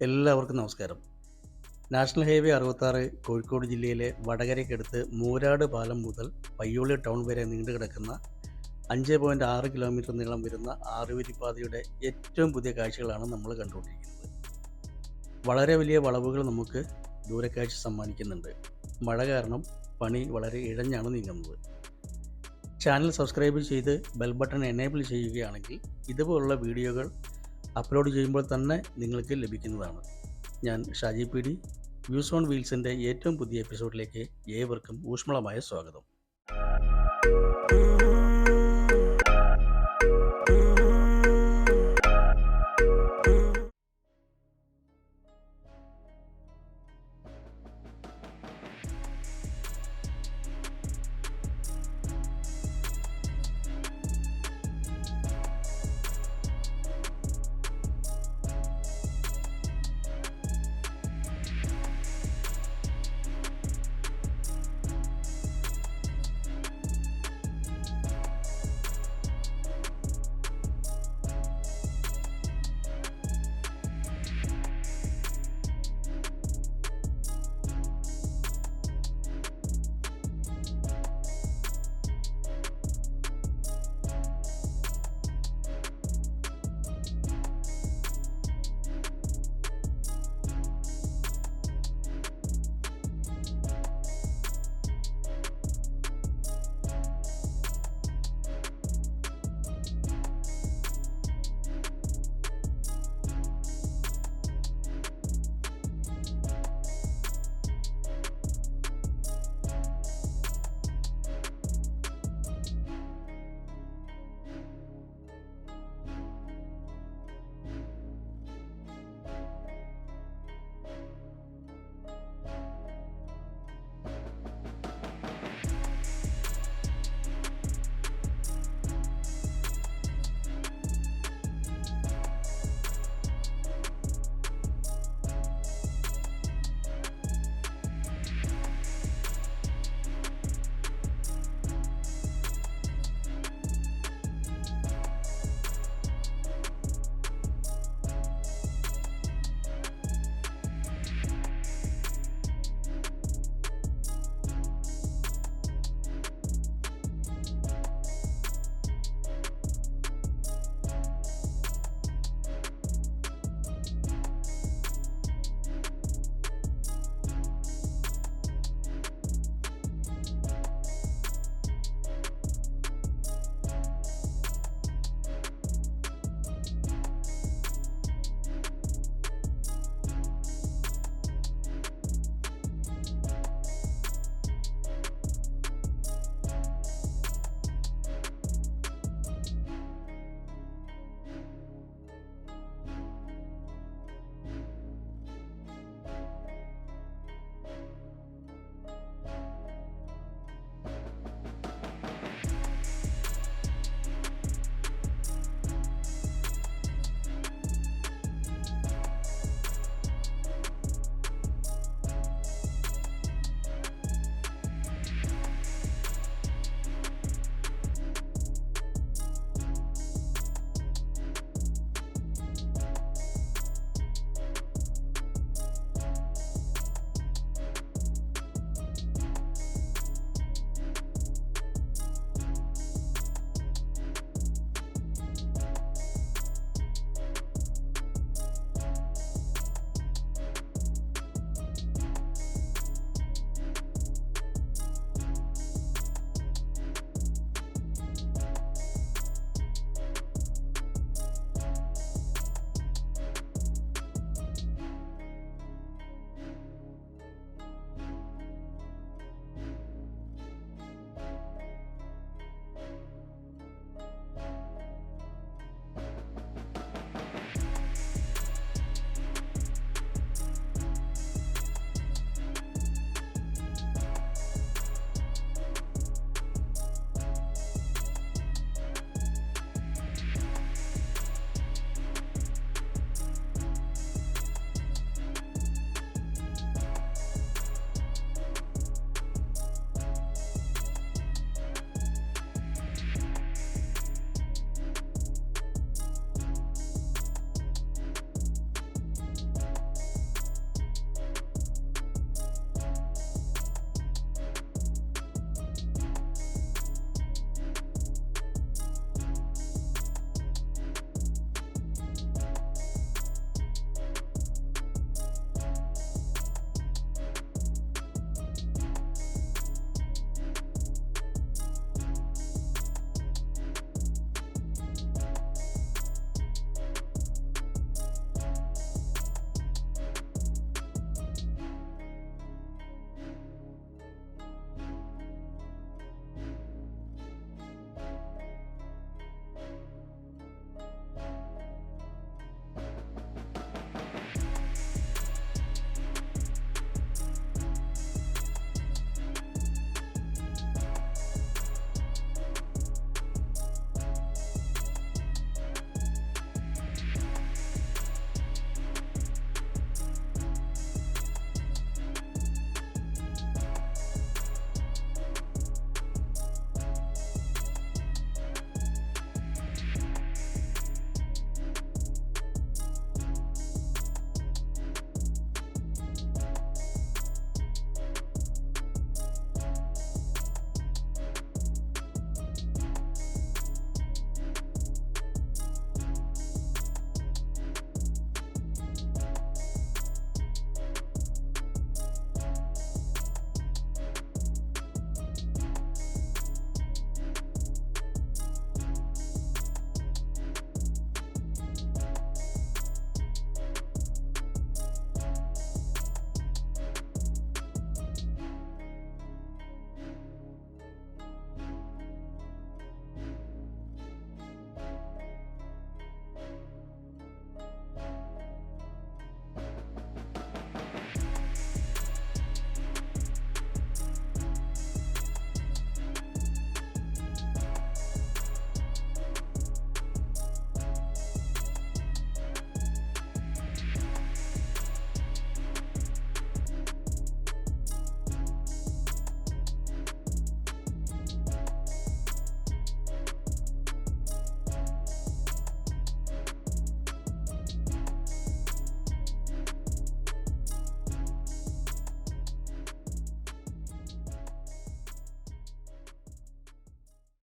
എല്ലാവർക്കും നമസ്കാരം. National highway അറുപത്താറ് കോഴിക്കോട് ജില്ലയിലെ വടകരയ്ക്കടുത്ത് മൂരാട് പാലം മുതൽ പയ്യോളി ടൗൺ വരെ നീണ്ടുകിടക്കുന്ന അഞ്ച് പോയിന്റ് ആറ് കിലോമീറ്റർ നീളം വരുന്ന ആറുവരിപ്പാതയുടെ ഏറ്റവും പുതിയ കാഴ്ചകളാണ് നമ്മൾ കണ്ടുകൊണ്ടിരിക്കുന്നത്. വളരെ വലിയ വളവുകൾ നമുക്ക് ദൂരക്കാഴ്ച സമ്മാനിക്കുന്നുണ്ട്. മഴ കാരണം പണി വളരെ ഇഴഞ്ഞാണ് നീങ്ങുന്നത്. ചാനൽ സബ്സ്ക്രൈബ് ചെയ്ത് ബെൽ ബട്ടൺ എനേബിൾ ചെയ്യുകയാണെങ്കിൽ ഇതുപോലുള്ള വീഡിയോകൾ അപ്ലോഡ് ചെയ്യുമ്പോൾ തന്നെ നിങ്ങൾക്ക് ലഭിക്കുന്നതാണ്. ഞാൻ Shaji P D views on വീൽസിന്റെ ഏറ്റവും പുതിയ എപ്പിസോഡിലേക്ക് ഏവർക്കും ഊഷ്മളമായ സ്വാഗതം.